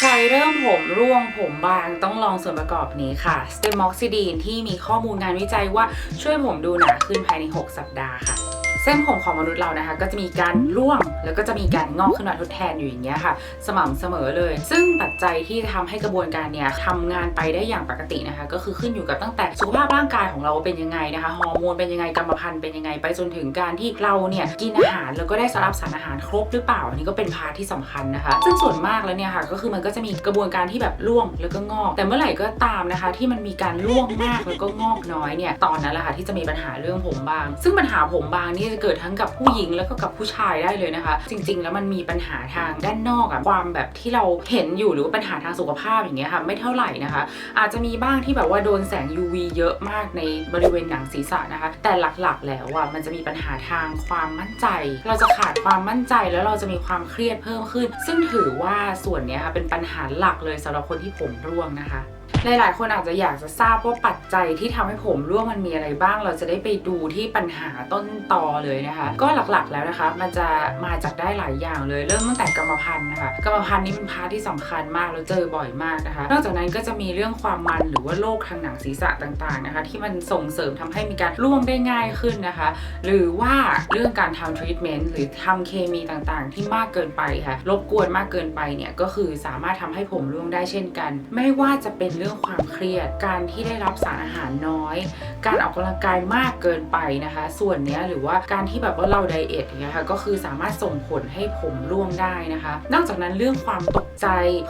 ใครเริ่มผมร่วงผมบางต้องลองส่วนประกอบนี้ค่ะสเตมอกซิดีนที่มีข้อมูลงานวิจัยว่าช่วยผมดูหนาขึ้นภายใน 6 สัปดาห์ค่ะ ส้นผมของมนุษย์เรานะคะ ก็จะมีการร่วงแล้วก็จะมีการงอกขึ้นมาทดแทนอยู่อย่างเงี้ยค่ะ สม่ำเสมอเลย ซึ่งปัจจัยที่จะทำให้กระบวนการเนี้ยทำงานไปได้อย่างปกตินะคะ ก็คือขึ้นอยู่กับตั้งแต่สุขภาพร่างกายของเราเป็นยังไงนะคะฮอร์โมนเป็นยังไงกรรมพันธุ์เป็นยังไงไปจนถึงการที่เราเนี่ยกินอาหารแล้วก็ได้สรับสารอาหารครบหรือเปล่าอันนี้ก็เป็นพาร์ทที่สำคัญนะคะ ซึ่งส่วนมากแล้วเนี่ยค่ะก็คือมันก็จะมีกระบวนการที่แบบร่วงแล้วก็งอก แต่เมื่อไหร่ก็ตามนะคะ ที่มันมีการร่วงมากแล้วก็งอกน้อยเนี่ยตอนนั้นแหละค่ะที่จะมีปัญหาเรื่องผมบาง ซึ่งปัญหาผมบางนี่เกิดทั้งกับผู้หญิงแล้วก็กับผู้ชายได้เลยนะคะ จริง ๆ แล้วมันมีปัญหาทางด้านนอกอะความแบบที่เราเห็นอยู่หรือว่าปัญหาทางสุขภาพอย่างเงี้ยค่ะไม่เท่าไหร่นะคะ อาจจะมีบ้างที่แบบว่าโดนแสง UV เยอะมากในบริเวณหนังศีรษะนะคะ แต่หลักๆ แล้วอะมันจะมีปัญหาทางความมั่นใจ เราจะขาดความมั่นใจแล้วเราจะมีความเครียดเพิ่มขึ้น ซึ่งถือว่าส่วนนี้ค่ะเป็นปัญหาหลักเลยสำหรับคนที่ผมร่วงนะคะ หลายๆ คนอาจจะอยากจะทราบว่าปัจจัยที่ทำให้ผมร่วงมันมีอะไรบ้าง เราจะได้ไปดูที่ปัญหาต้นตอเลยนะคะ ก็หลักๆแล้วนะคะ มันจะมาจากได้หลายอย่างเลย เริ่มตั้งแต่กรรมพันธุ์นะคะกรรมพันธุ์นี่เป็นพาร์ทที่สำคัญมากแล้วเจอบ่อยมากนะคะ นอกจากนั้นก็จะมีเรื่องความมันหรือว่าโรคทางหนังศีรษะต่างๆนะคะ ที่มันส่งเสริมทำให้มีการร่วงได้ง่ายขึ้นนะคะ หรือว่าเรื่องการทำทรีทเมนต์หรือทำเคมีต่างๆ ที่มากเกินไปค่ะรบกวนมากเกินไปเนี่ยก็คือสามารถทำให้ผมร่วงได้เช่นกัน ไม่ว่าจะเป็นเรื่องื่องความเครียด การที่ได้รับสารอาหารน้อย การออกกำลังกายมากเกินไปนะคะ ส่วนนี้หรือว่าการที่แบบว่าเราไดเอทอย่างเงี้ยค่ะก็คือสามารถส่งผลให้ผมร่วงได้นะคะ นอกจากนั้นเรื่องความตกใจ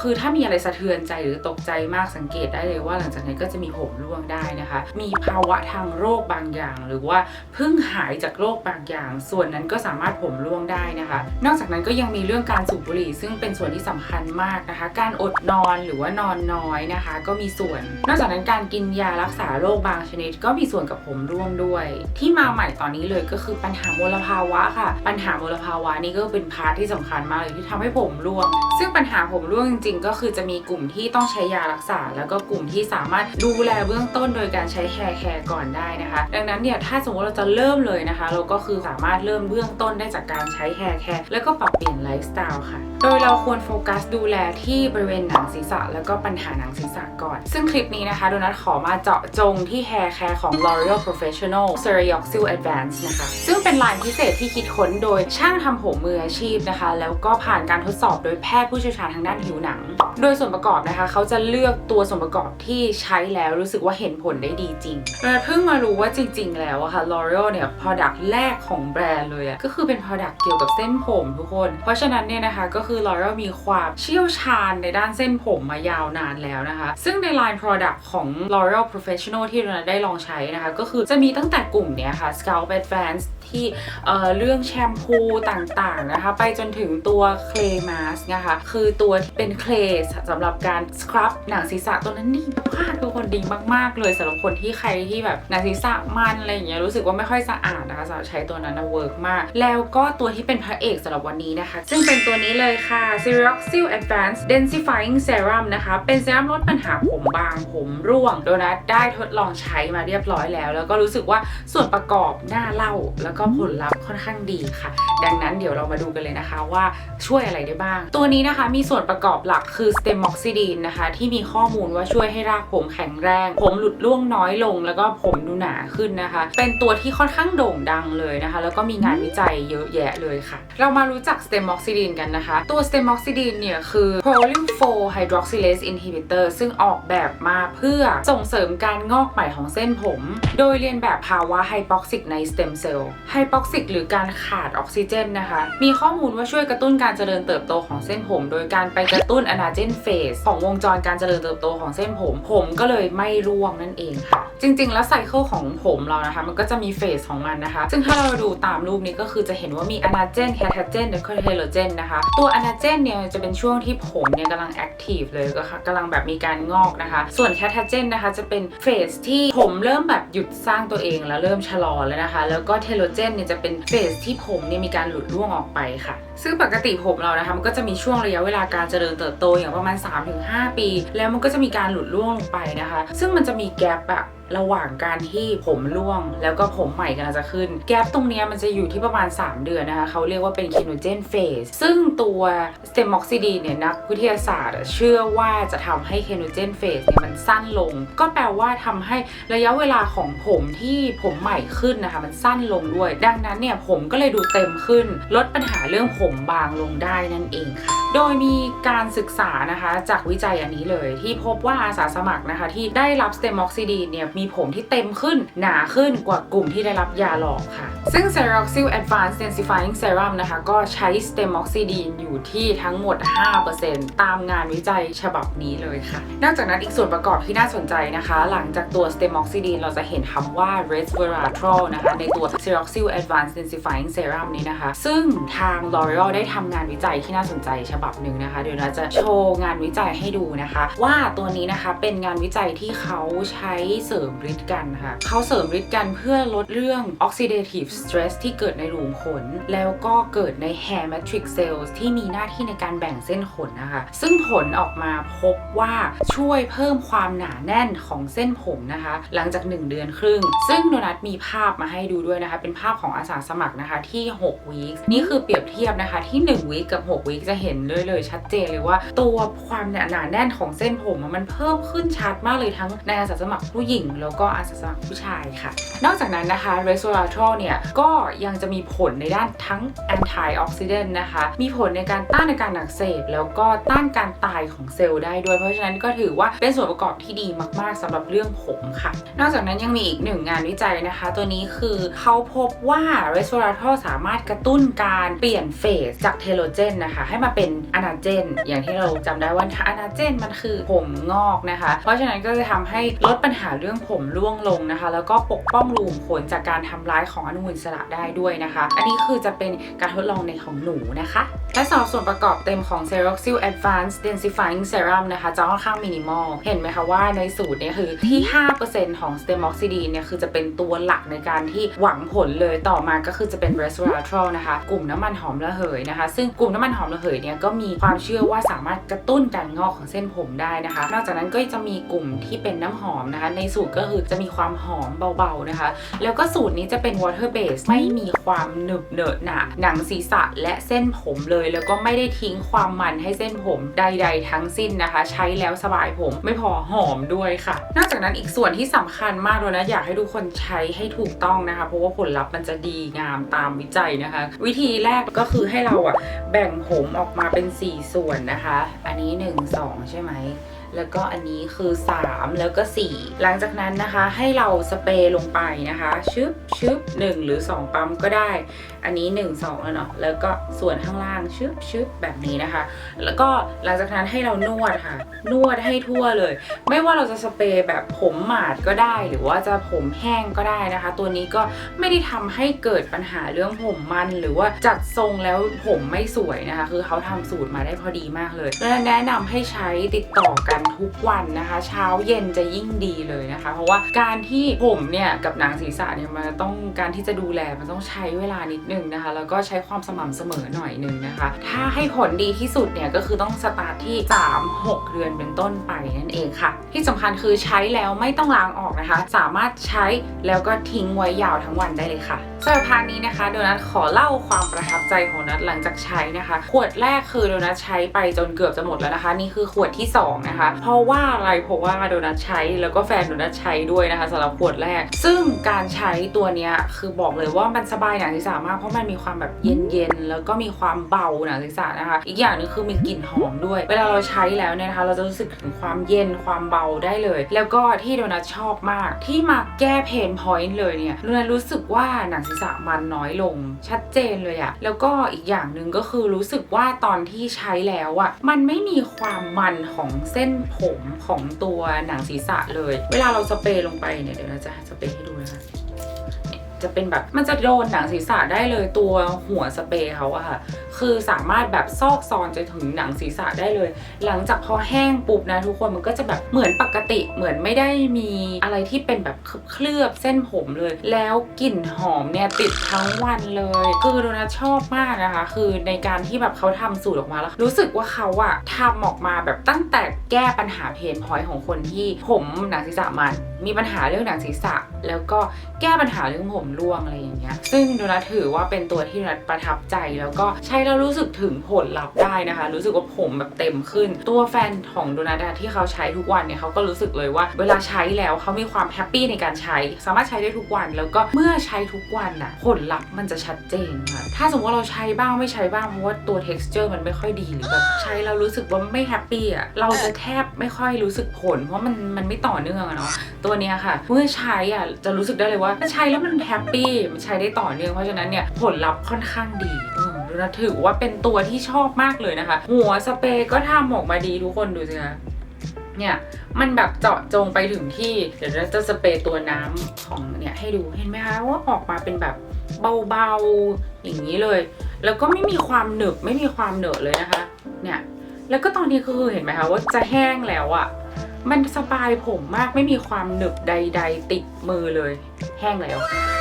คือถ้ามีอะไรสะเทือนใจหรือตกใจมากสังเกตได้เลยว่าหลังจากนั้นก็จะมีผมร่วงได้นะคะ มีภาวะทางโรคบางอย่าง หรือว่าเพิ่งหายจากโรคบางอย่าง ส่วนนั้นก็สามารถผมร่วงได้นะคะ นอกจากนั้นก็ยังมีเรื่องการสูบบุหรี่ ซึ่งเป็นส่วนที่สำคัญมากนะคะ การอดนอนหรือว่านอนน้อยนะคะ ก็มีส่วน นอกจากนั้นการกินยารักษาโรคบางชนิด ก็มีส่วนกับผมร่วงด้วย ที่มาใหม่ตอนนี้เลยก็คือปัญหามลภาวะค่ะ ปัญหามลภาวะนี่ก็เป็นพาร์ทที่สำคัญมากเลยที่ทำให้ผมร่วง ซึ่งปัญหาผมร่วงจริง ๆ ก็คือจะมีกลุ่มที่ต้องใช้ยารักษา แล้วก็กลุ่มที่สามารถดูแลเบื้องต้นโดยการใช้แฮร์แคร์ก่อนได้นะคะ ดังนั้นเนี่ยถ้าสมมติเราจะเริ่มเลยนะคะ เราก็คือสามารถเริ่มเบื้องต้นได้จากการใช้แฮร์แคร์แล้วก็ปรับเปลี่ยนไลฟ์สไตล์ค่ะ โดยเราควรโฟกัสดูแลที่บริเวณหนังศีรษะ แล้วก็ปัญหาหนังศีรษะก่อนซึ่งคลิปนี้นะคะโดนัทขอมาเจาะจงที่ Hair Care ของ L'Oreal Professional Serioxyl Advanced นะคะ ซึ่งเป็นลายพิเศษที่คิดค้นโดยช่างทำผมมืออาชีพนะคะ แล้วก็ผ่านการทดสอบโดยแพทย์ผู้เชี่ยวชาญทางด้านผิวหนัง โดยส่วนประกอบนะคะ เขาจะเลือกตัวส่วนประกอบที่ใช้แล้วรู้สึกว่าเห็นผลได้ดีจริงเราเพิ่งมารู้ว่าจริง ๆ แล้วอะค่ะ L'Oreal เนี่ย product แรกของแบรนด์เลยอะก็คือเป็น product เกี่ยวกับเส้นผมทุกคน เพราะฉะนั้นเนี่ยนะคะก็คือ L'Oreal มีความเชี่ยวชาญในด้านเส้นผมมายาวนานแล้วนะคะ ซึ่งใน line product ของ L'Oreal Professional ที่เราได้ลองใช้นะคะ ก็คือจะมีตั้งแต่กลุ่มเนี้ยค่ะ Scalp Advanced ที่เเรื่องแชมพูต่างๆนะคะ ไปจนถึงตัว Clay Mask นะคะ คือตัวที่เป็น Clay สำหรับการสครับหนังศีรษะตัวนั้นดีมากทุกคนดีมากๆ เลยสำหรับคนที่ใครที่แบบหนังศีรษะมันอะไรอย่างเงี้ยรู้สึกว่าไม่ค่อยสะอาดนะคะสำหรับใช้ตัวนั้นนะเวิร์กมาก แล้วก็ตัวที่เป็นพระเอกสำหรับวันนี้นะคะ ซึ่งเป็นตัวนี้เลยค่ะ Ceroxyl Advanced Densifying Serum นะคะ เป็นเซรั่มลดปัญหาผมบางผมร่วงโดนัทได้ทดลองใช้มาเรียบร้อยแล้ว แล้วก็รู้สึกว่าส่วนประกอบน่าเล่าแล้วก็ผลลัพธ์ค่อนข้างดีค่ะ ดังนั้นเดี๋ยวเรามาดูกันเลยนะคะว่าช่วยอะไรได้บ้าง ตัวนี้นะคะมีส่วนประกอบหลักคือ Stemoxidine นะคะ ที่มีข้อมูลว่าช่วยให้รากผมแข็งแรง ผมหลุดร่วงน้อยลง แล้วก็ผมดูหนาขึ้นนะคะ เป็นตัวที่ค่อนข้างโด่งดังเลยนะคะ แล้วก็มีงานวิจัยเยอะแยะเลยค่ะเรามารู้จัก Stemoxidine กันนะคะ ตัว Stemoxidine เนี่ยคือ Proline 4 hydroxylase inhibitor ซึ่งออกแบบมาเพื่อส่งเสริมการงอกใหม่ของเส้นผม โดยเรียนแบบภาวะไฮปอกซิกในสเต็มเซลล์ไฮปอกซิกหรือการขาดออกซิเจนนะคะ มีข้อมูลว่าช่วยกระตุ้นการเจริญเติบโตของเส้นผม โดยการไปกระตุ้นอนาเจนเฟสของวงจรการเจริญเติบโตของเส้นผม ผมก็เลยไม่ร่วงนั่นเองค่ะ จริง ๆ แล้วไซเคิลของผมเรานะคะ มันก็จะมีเฟสของมันนะคะ ซึ่งถ้าเราดูตามรูปนี้ก็คือจะเห็นว่ามีอนาเจนแคทาเจนแล้วก็เทโลเจนนะคะ ตัวอนาเจนเนี่ยจะเป็นช่วงที่ผมเนี่ยกำลังแอคทีฟเลยก็ค่ะกำลังแบบมีการงอกนะคะ ส่วนแคทาเจนนะคะจะเป็นเฟสที่ผมเริ่มแบบหยุดสร้างตัวเองแล้วเริ่มชะลอแล้วนะคะ แล้วก็เทโลเจนเนี่ยจะเป็นเฟสที่ผมเนี่ยมีการหลุดร่วงออกไปค่ะ ซึ่งปกติผมเรานะคะมันก็จะมีช่วงระยะเวลาการเจริญเติบโตอย่างประมาณ 3-5 ปี แล้วมันก็จะมีการหลุดร่วงลงไปนะคะ ซึ่งมันจะมีแกลบอะ ระหว่างการที่ผมร่วง แล้วก็ผมใหม่กำลังจะขึ้น แกลบตรงนี้มันจะอยู่ที่ประมาณ 3 เดือนนะคะ เขาเรียกว่าเป็น kenogen phase ซึ่งตัว stemoxidine เนี่ยนักวิทยาศาสตร์ เชื่อว่าจะทำให้ kenogen phase เนี่ยมันสั้นลง ก็แปลว่าทำให้ระยะเวลาของผมที่ผมใหม่ขึ้นนะคะ มันสั้นลงด้วย ดังนั้นเนี่ยผมก็เลยดูเต็มขึ้น ลดปัญหาเรื่องผมบางลงได้นั่นเองค่ะ โดยมีการศึกษานะคะจากวิจัยอันนี้เลยที่พบว่าอาสาสมัครนะคะที่ได้รับสเตมออกซิดีนเนี่ยมีผมที่เต็มขึ้นหนาขึ้นกว่ากลุ่มที่ได้รับยาหลอกค่ะ ซึ่ง c e r o x i l Advanced Densifying Serum นะคะก็ใช้สเตมออกซิดีนอยู่ที่ทั้งหมด 5%ตามงานวิจัยฉบับนี้เลยค่ะ นอกจากนั้นอีกส่วนประกอบที่น่าสนใจนะคะ หลังจากตัวสเตมออกซิดีนเราจะเห็นคำว่า resveratrol นะคะในตัว c e r o x i l Advanced Densifying Serum นี้นะคะ ซึ่งทาง L'Oreal ได้ทำงานวิจัยที่น่าสนใจฉบับหนึ่งนะคะ เดี๋ยวเราจะโชว์งานวิจัยให้ดูนะคะ ว่าตัวนี้นะคะเป็นงานวิจัยที่เขาใช้เสริมฤทธิ์กันค่ะเขาเสริมฤทธิ์กันเพื่อลดเรื่อง oxidative stress ที่เกิดในรูขุมขน แล้วก็เกิดใน hair matrix cells ที่มีหน้าที่ในการแบ่งเส้นขนนะคะ ซึ่งผลออกมาพบว่าช่วยเพิ่มความหนาแน่นของเส้นผมนะคะ หลังจาก 1 เดือนครึ่ง ซึ่งโดนัทมีภาพมาให้ดูด้วยนะคะ เป็นภาพของอาสาสมัครนะคะที่6 weeks นี่คือเปรียบเทียบนะคะที่1 week กับ6 week จะเห็นเลยเลย ชัดเจนเลยว่า ตัวความหนาแน่นของเส้นผมมันเพิ่มขึ้นชัดมากเลยทั้งในอาสาสมัครผู้หญิง แล้วก็อาสาสมัครผู้ชายค่ะ นอกจากนั้นนะคะ resveratrol เนี่ยก็ยังจะมีผลในด้านทั้ง antioxidant นะคะ มีผลในการต้านอาการอักเสบ แล้วก็ต้านการตายของเซลล์ได้ด้วย เพราะฉะนั้นก็ถือว่าเป็นส่วนประกอบที่ดีมากๆสำหรับเรื่องผมค่ะ นอกจากนั้นยังมีอีกหนึ่งงานวิจัยนะคะ ตัวนี้คือเขาพบว่า resveratrol สามารถกระตุ้นการเปลี่ยนเฟสจากเทโลเจนนะคะ ให้มาเป็นอนาเจน อย่างที่เราจำได้ว่าอนาเจนมันคือผมงอกนะคะ เพราะฉะนั้นก็จะทำให้ลดปัญหาเรื่องผมร่วงลงนะคะ แล้วก็ปกป้องรูขุมขนจากการทำร้ายของอนุมูลอิสระได้ด้วยนะคะ อันนี้คือจะเป็นการทดลองในของหนูนะคะ และสำหรับส่วนประกอบเต็มของ c e r o x i l Advanced Densifying Serum นะคะ จะค่อนข้างมินิมอล เห็นไหมคะว่าในสูตรเนี่ยคือที่ 5%ของ Stemoxidine เนี่ยคือจะเป็นตัวหลักในการที่หวังผลเลยต่อมาก็คือจะเป็น Resveratrol นะคะ กลุ่มน้ำมันหอมระเหยนะคะ ซึ่งกลุ่มน้ำมันหอมระเหยเนี่ยก็มีความเชื่อว่าสามารถกระตุ้นการงอกของเส้นผมได้นะคะ นอกจากนั้นก็จะมีกลุ่มที่เป็นน้ำหอมนะคะ ในสูตรก็คือจะมีความหอมเบาๆนะคะ แล้วก็สูตรนี้จะเป็น water base ไม่มีความหนึบเหนอะหนะหนังศีรษะและเส้นผมเลย แล้วก็ไม่ได้ทิ้งความมันให้เส้นผมใด ๆ ทั้งสิ้นนะคะ ใช้แล้วสบายผมไม่พอหอมด้วยค่ะ นอกจากนั้นอีกส่วนที่สำคัญมากเลยนะอยากให้ทุกคนใช้ให้ถูกต้องนะคะ เพราะว่าผลลัพธ์มันจะดีงามตามวิจัยนะคะ วิธีแรกก็คือให้เราอะแบ่งผมออกมาเป็น 4 ส่วนนะคะ อันนี้ 1 2 ใช่ไหม แล้วก็อันนี้คือ 3 แล้วก็ 4 หลังจากนั้นนะคะให้เราสเปรย์ลงไปนะคะ ชึบชึบ1หรือ 2 ปั๊มก็ได้ อันนี้ 1 2 แล้วเนาะแล้วก็ส่วนข้างล่างชึบชึบแบบนี้นะคะ แล้วก็หลังจากนั้นให้เรานวดค่ะ นวดให้ทั่วเลย ไม่ว่าเราจะสเปรย์แบบผมหมาดก็ได้ หรือว่าจะผมแห้งก็ได้นะคะ ตัวนี้ก็ไม่ได้ทำให้เกิดปัญหาเรื่องผมมัน หรือว่าจัดทรงแล้วผมไม่สวยนะคะ คือเขาทำสูตรมาได้พอดีมากเลยและแนะนำให้ใช้ติดต่อกันทุกวันนะคะ เช้าเย็นจะยิ่งดีเลยนะคะ เพราะว่าการที่ผมเนี่ยกับหนังศีรษะเนี่ยมันต้องการที่จะดูแลมันต้องใช้เวลานิดนึงนะคะ แล้วก็ใช้ความสม่ำเสมอหน่อยนึงนะคะ ถ้าให้ผลดีที่สุดเนี่ยก็คือต้องสตาร์ทที่ 3-6 เดือนเป็นต้นไปนั่นเองค่ะ ที่สำคัญคือใช้แล้วไม่ต้องล้างออกนะคะ สามารถใช้แล้วก็ทิ้งไว้ยาวทั้งวันได้เลยค่ะ สำหรับพาร์ทนี้นะคะโดนัทขอเล่าความประทับใจของนัทหลังจากใช้นะคะ ขวดแรกคือโดนัทใช้ไปจนเกือบจะหมดแล้วนะคะ นี่คือขวดที่สองนะคะเพราะว่าอะไรเพราะว่าโดนัทใช้แล้วก็แฟนโดนัทใช้ด้วยนะคะสำหรับขวดแรก ซึ่งการใช้ตัวเนี้ยคือบอกเลยว่ามันสบายหนังศีรษะมากเพราะมันมีความแบบเย็นๆแล้วก็มีความเบาหนังศีรษะนะคะ อีกอย่างหนึงคือมีกลิ่นหอมด้วย เวลาเราใช้แล้วเนี่ยนะคะเราจะรู้สึกถึงความเย็นความเบาได้เลย แล้วก็ที่โดนัทชอบมากที่มาแก้เพนพอยต์เลยเนี่ยโดนัทรู้สึกว่าหนังศีรษะมันน้อยลง ชัดเจนเลยอะแล้วก็อีกอย่างหนึ่งก็คือรู้สึกว่าตอนที่ใช้แล้วอะมันไม่มีความมันของเส้นผมของตัวหนังศีรษะเลย เวลาเราสเปรย์ลงไปเนี่ยเดี๋ยวเราจะสเปรย์ให้ดูนะคะจะเป็นแบบมันจะโดนหนังศีรษะได้เลยตัวหัวสเปรย์เขาอะค่ะ คือสามารถแบบซอกซอนจนถึงหนังศีรษะได้เลย หลังจากพอแห้งปุ๊บนะทุกคนมันก็จะแบบเหมือนปกติเหมือนไม่ได้มีอะไรที่เป็นแบบเคลือบเส้นผมเลย แล้วกลิ่นหอมเนี่ยติดทั้งวันเลย คือโดนัทชอบมากนะคะ คือในการที่แบบเขาทำสูตรออกมาแล้ว รู้สึกว่าเขาอะทำออกมาแบบตั้งแต่แก้ปัญหาเพนพอยของคนที่ผมหนังศีรษะมันมีปัญหาเรื่องหนังศีรษะ แล้วก็แก้ปัญหาเรื่องผมร่วงอะไรอย่างเงี้ยซึ่งโดนัทถือว่าเป็นตัวที่โดนัทประทับใจแล้วก็ใช้แล้วแล้วรู้สึกถึงผลลัพธ์ได้นะคะ รู้สึกว่าผมแบบเต็มขึ้น ตัวแฟนของโดนัทที่เขาใช้ทุกวันเนี่ยเขาก็รู้สึกเลยว่า เวลาใช้แล้วเขามีความแฮปปี้ในการใช้ สามารถใช้ได้ทุกวัน แล้วก็เมื่อใช้ทุกวันน่ะผลลัพธ์มันจะชัดเจนค่ะถ้าสมมติว่าเราใช้บ้างไม่ใช้บ้างเพราะว่าตัว texture มันไม่ค่อยดีหรือแบบใช้แล้วรู้สึกว่าไม่แฮปปี้อะเราจะแทบไม่ค่อยรู้สึกผล เพราะมันมันไม่ต่อเนื่องอะเนาะตัวเนี้ยค่ะ เมื่อใช้อะจะรู้สึกได้เลยว่าใช้แล้วมันแฮปปี้มันใช้ได้ต่อเนื่องเพราะฉะนั้นเนี่ยผลลัพธ์ค่อนข้างดี ดูนะถือว่าเป็นตัวที่ชอบมากเลยนะคะ หัวสเปรย์ก็ทำออกมาดีทุกคนดูสิคะเนี่ยมันแบบเจาะจงไปถึงที่ เดี๋ยวเราจะสเปรย์ตัวน้ำของเนี่ยให้ดูเห็นไหมคะว่าออกมาเป็นแบบเบาๆอย่างนี้เลย แล้วก็ไม่มีความหนึบไม่มีความเหนอะเลยนะคะเนี่ยแล้วก็ตอนนี้คือเห็นไหมคะว่าจะแห้งแล้วอะมันสบายผมมากไม่มีความหนึบใด ๆ ติด มือเลย แห้งแล้ว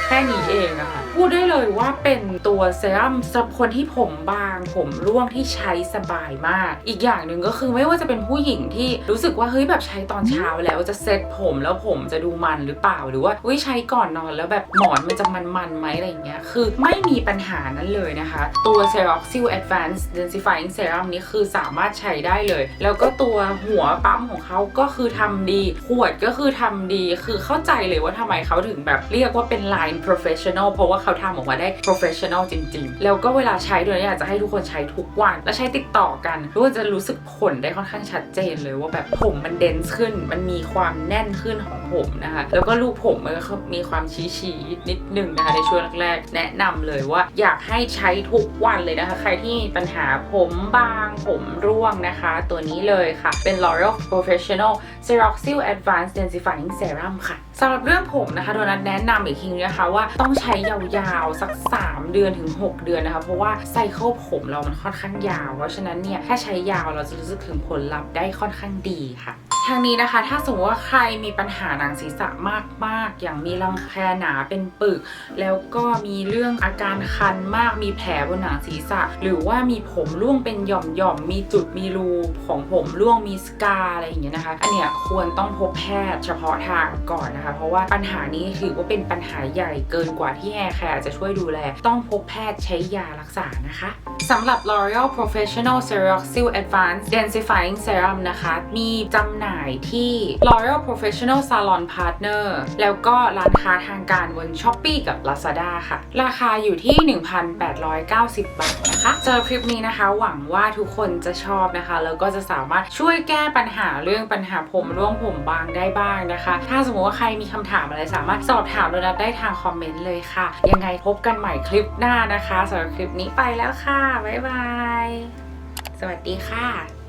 แค่นี้เองอะค่ะพูดได้เลยว่าเป็นตัวเซรั่มสำหรับคนที่ผมบาง ผมร่วงที่ใช้สบายมาก อีกอย่างหนึ่งก็คือไม่ว่าจะเป็นผู้หญิงที่รู้สึกว่าเฮ้ยแบบใช้ตอนเช้าแล้วจะเซ็ตผมแล้วผมจะดูมันหรือเปล่าหรือว่าอุ้ยใช้ก่อนนอนแล้วแบบหมอนมันจะมันๆไหมอะไรอย่างเงี้ยคือไม่มีปัญหานั้นเลยนะคะ ตัว c e r o x i l Advanced Densifying Serum นี้คือสามารถใช้ได้เลย แล้วก็ตัวหัวปั๊มของเขาก็คือทำดี ขวดก็คือทำดีคือเข้าใจเลยว่าทำไมเขาถึงแบบเรียกว่าเป็น line professional เพราะว่าเขาทำออกมาได้ professional จริง ๆ แล้วก็เวลาใช้ด้วยอยากจะให้ทุกคนใช้ทุกวัน และใช้ติดต่อกันรู้ว่าจะรู้สึกผลได้ค่อนข้างชัดเจนเลยว่าแบบผมมันเดนส์ขึ้น มันมีความแน่นขึ้นของ ผมนะคะ แล้วก็รูปผมมันก็มีความชี้ๆนิดนึงนะคะในช่วงแรกๆ แนะนำเลยว่าอยากให้ใช้ทุกวันเลยนะคะ ใครที่มีปัญหาผมบางผมร่วงนะคะ ตัวนี้เลยค่ะเป็น L'Oreal Professional Ceroxyl Advanced Densifying Serum ค่ะสำหรับเรื่องผมนะคะโดนัทแนะนำอีกทีนึงนะคะว่าต้องใช้ยาวๆ สัก 3 เดือนถึง 6 เดือนนะคะ เพราะว่าไซเคิลผมเรามันค่อนข้างยาว เพราะฉะนั้นเนี่ย ถ้าใช้ยาวเราจะรู้สึกถึงผลลัพธ์ได้ค่อนข้างดีค่ะ ทางนี้นะคะ ถ้าสมมติว่าใครมีปัญหาหนังศีรษะมากๆ อย่างมีรังแคหนาเป็นปึก แล้วก็มีเรื่องอาการคันมากมีแผลบนหนังศีรษะ หรือว่ามีผมร่วงเป็นหย่อมๆมีจุดมีรูของผมร่วงมีสกาอะไรอย่างเงี้ยนะคะอันเนี้ยควรต้องพบแพทย์เฉพาะทางก่อนนะคะ เพราะว่าปัญหานี้ถือว่าเป็นปัญหาใหญ่เกินกว่าที่แฮร์แคร์จะช่วยดูแล ต้องพบแพทย์ใช้ยารักษานะคะ สำหรับ L'Oreal Professional Ceroxyl Advanced Densifying Serum นะคะ มีจำหน่ายที่ L'Oreal Professional Salon Partner แล้วก็ร้านค้าทางการบน Shopee กับ Lazada ค่ะ ราคาอยู่ที่ 1,890 บาทนะคะเจอคลิปนี้นะคะ หวังว่าทุกคนจะชอบนะคะ แล้วก็จะสามารถช่วยแก้ปัญหาเรื่องปัญหาผมร่วงผมบางได้บ้างนะคะ ถ้าสมมติว่าใครมีคำถามอะไรสามารถสอบถามโดนัทได้ทางคอมเมนต์เลยค่ะ ยังไงพบกันใหม่คลิปหน้านะคะสำหรับคลิปนี้ไปแล้วค่ะบ๊ายบาย สวัสดีค่ะ